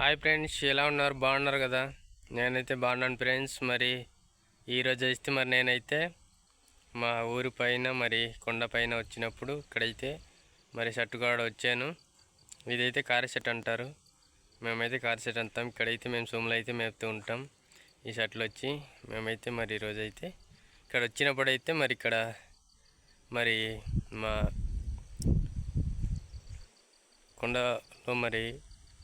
Hi friends ఎలా ఉన్నారు? బాగున్నారు కదా? నేనైతే బాగున్నాను ఫ్రెండ్స్. మరి ఈరోజు అయితే మరి నేనైతే మా ఊరి పైన మరి కొండ పైన వచ్చినప్పుడు ఇక్కడైతే మరి షట్టుగాడ వచ్చాను. ఇదైతే కార షర్ట్ అంటారు. మేమైతే కార్ షర్ట్ అంటాం. ఇక్కడైతే మేము సోములు అయితే మేపుతూ ఉంటాం. ఈ షర్ట్లు వచ్చి మేమైతే మరి ఈరోజు అయితే ఇక్కడ వచ్చినప్పుడు అయితే మరి ఇక్కడ మరి మా కొండలో మరి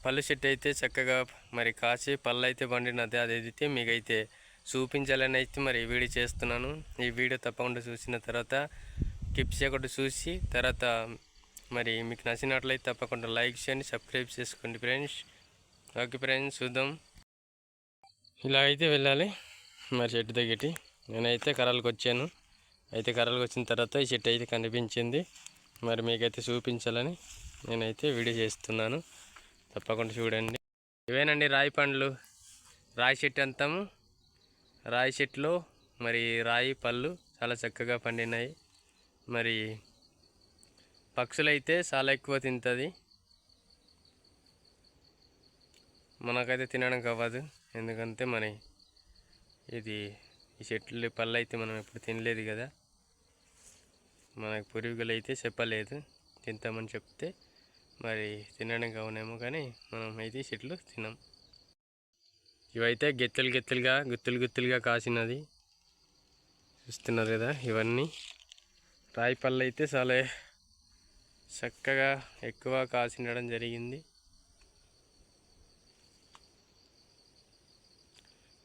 పళ్ళు చెట్టు అయితే చక్కగా మరి కాసి పళ్ళు అయితే పండినది అదైతే మీకైతే చూపించాలని అయితే మరి ఈ వీడియో చేస్తున్నాను. ఈ వీడియో తప్పకుండా చూసిన తర్వాత టిప్స్ ఒకటి చూసి తర్వాత మరి మీకు నచ్చినట్లయితే తప్పకుండా లైక్ చేయండి సబ్స్క్రైబ్ చేసుకోండి ఫ్రెండ్స్. ఓకే ఫ్రెండ్స్ చూద్దాం. ఇలా అయితే వెళ్ళాలి మరి చెట్టు దగ్గరికి. నేనైతే కర్రలకు వచ్చాను. అయితే కర్రలకు వచ్చిన తర్వాత ఈ చెట్టు అయితే కనిపించింది. మరి మీకైతే చూపించాలని నేనైతే వీడియో చేస్తున్నాను. తప్పకుండా చూడండి. ఇవేనండి రాయి పండ్లు. రాయి చెట్టు అంతాము రాయి చెట్టులో మరి రాయి పళ్ళు చాలా చక్కగా పండినాయి. మరి పక్షులైతే చాలా ఎక్కువ తింటుంది మనకైతే తినడానికి అవ్వదు ఎందుకంటే మరి ఇది ఈ చెట్లు పళ్ళు అయితే మనం ఎప్పుడు తినలేదు కదా. మనకు పురుగులు అయితే చెప్పలేదు. తింటామని చెప్తే మరి తినడానికి కావునేమో కానీ మనం అయితే చెట్లు తినాం. ఇవైతే గెత్తలు గెత్తలుగా గుత్తులు గుత్తులుగా కాసినది. చూస్తున్నారు కదా ఇవన్నీ. రాయి పళ్ళు అయితే చాలా చక్కగా ఎక్కువ కాసినడం జరిగింది.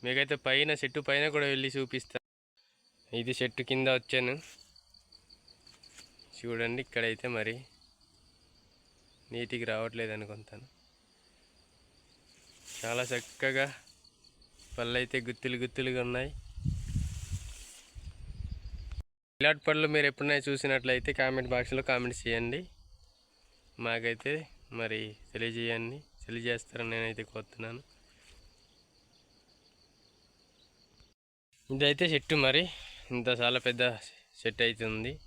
మీకైతే పైన చెట్టు పైన కూడా వెళ్ళి చూపిస్తా. ఇది చెట్టు కింద వచ్చాను. చూడండి ఇక్కడైతే మరి నీటికి రావట్లేదు అనుకుంటాను చాలా చక్కగా పళ్ళు అయితే గుత్తులు గుత్తులుగా ఉన్నాయి. ఇలాంటి పళ్ళు మీరు ఎప్పుడైనా చూసినట్లయితే కామెంట్ బాక్స్లో కామెంట్స్ చేయండి. మాకైతే మరి తెలియజేయండి. తెలియజేస్తారని నేనైతే కోరుతున్నాను. ఇదైతే చెట్టు మరి. ఇంత చాలా పెద్ద చెట్టు అయితే ఉంది.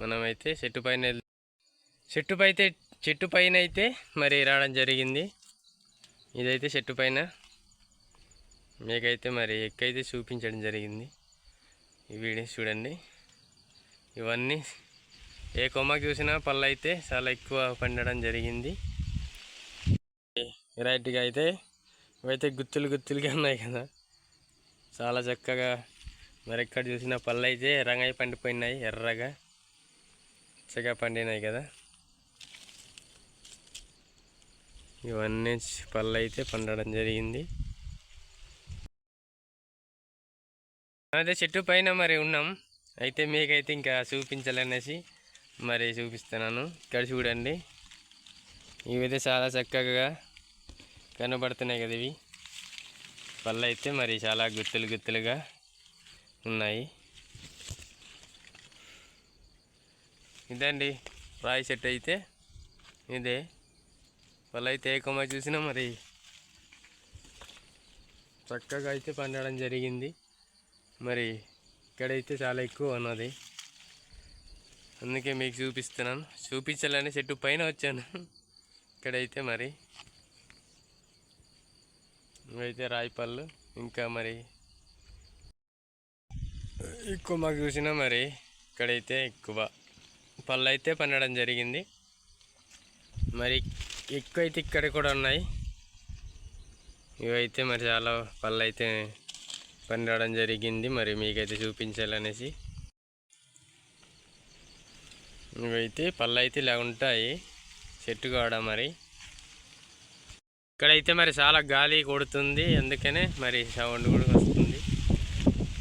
మనమైతే చెట్టు పైన వెళ్- అయితే చెట్టు పైన అయితే మరి రావడం జరిగింది. ఇదైతే చెట్టు పైన. మీకైతే మరి ఎక్కైతే చూపించడం జరిగింది. ఈ చూడండి. ఇవన్నీ ఏ కొమ్మకి చూసినా పళ్ళు అయితే చాలా ఎక్కువ పండడం జరిగింది. వెరైటీగా అయితే ఇవైతే గుత్తులు గుత్తులుగా ఉన్నాయి కదా. చాలా చక్కగా మరి ఎక్కడ చూసినా పళ్ళు అయితే రంగయ్య పండిపోయినాయి ఎర్రగా. చక్కగా పండినాయి కదా. ఇవన్నీ పళ్ళు అయితే పండడం జరిగింది. అదే చెట్టు పైన మరి ఉన్నాం. అయితే మీకైతే ఇంకా చూపించాలనేసి మరి చూపిస్తున్నాను. ఇక్కడ చూడండి. ఇవైతే చాలా చక్కగా కనబడుతున్నాయి కదా ఇవి. పళ్ళు అయితే మరి చాలా గుత్తులు గుత్తులుగా ఉన్నాయి. ఇదండి రాయి చెట్టు అయితే. ఇదే. పళ్ళు అయితే ఏ కొమ్మ చూసినా మరి చక్కగా అయితే పండడం జరిగింది. మరి ఇక్కడైతే చాలా ఎక్కువ ఉన్నది. అందుకే మీకు చూపిస్తున్నాను. చూపించాలని చెట్టు పైన వచ్చాను. ఇక్కడైతే మరి ఇవైతే రాయి ఇంకా మరి ఎక్కువ మాకు చూసినా మరి ఇక్కడైతే ఎక్కువ పళ్ళు అయితే పండడం జరిగింది. మరి ఎక్కువ అయితే ఇక్కడ కూడా ఉన్నాయి. ఇవైతే మరి చాలా పళ్ళు అయితే పండడం జరిగింది. మరి మీకైతే చూపించాలనేసి. ఇవైతే పళ్ళు అయితే ఇలా ఉంటాయి. చెట్టు కూడా మరి. ఇక్కడైతే మరి చాలా గాలి కొడుతుంది. అందుకనే మరి సౌండ్ కూడా వస్తుంది.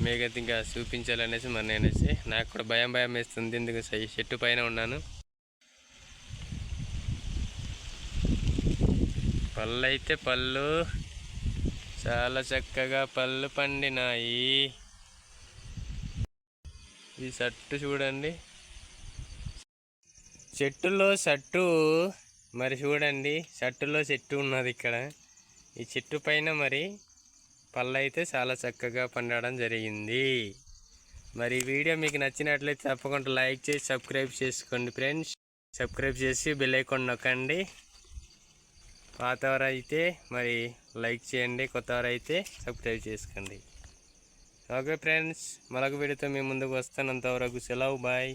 మీకైతే ఇంకా చూపించాలనేసి మరి నేనేసి నాకు కూడా భయం భయం వేస్తుంది. ఎందుకు చెట్టు పైన ఉన్నాను. పళ్ళు అయితే పళ్ళు. చాలా చక్కగా పళ్ళు పండినాయి. ఈ షర్టు చూడండి. చెట్టులో షర్టు మరి చూడండి షర్టులో చెట్టు ఉన్నది ఇక్కడ. ఈ చెట్టు పైన మరి పళ్ళు అయితే చాలా చక్కగా పండడం జరిగింది. మరి ఈ వీడియో మీకు నచ్చినట్లయితే తప్పకుండా లైక్ చేసి సబ్స్క్రైబ్ చేసుకోండి ఫ్రెండ్స్. సబ్స్క్రైబ్ చేసి బెల్ ఐకాన్ నొక్కండి. పాతవారు అయితే మరి లైక్ చేయండి కొత్తవారు అయితే సబ్స్క్రైబ్ చేసుకోండి. ఓకే ఫ్రెండ్స్ మరొక వీడియోతో మేము ముందుకు వస్తాను. అంతవరకు సెలవు బాయ్.